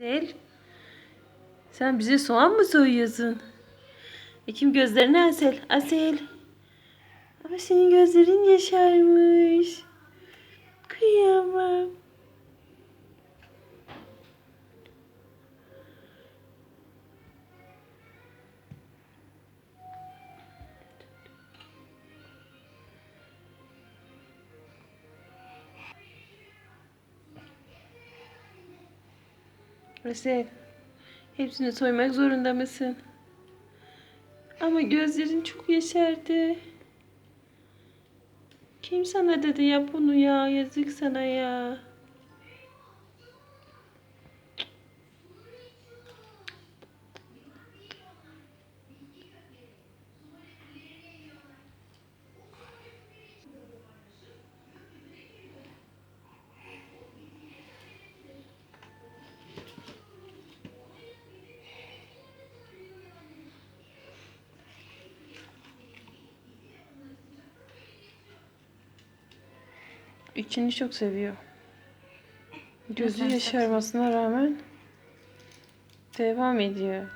Asel. Sen bize soğan mı soyuyorsun? Ekim gözlerini Asel. Asel. Ama senin gözlerin yaşarmış. Kıyamam. Asel. Hepsini soymak zorunda mısın? Ama gözlerin çok yaşardı. Kim sana dedi yap bunu ya? Yazık sana ya. İçini çok seviyor. Gözü yaşarmasına rağmen devam ediyor.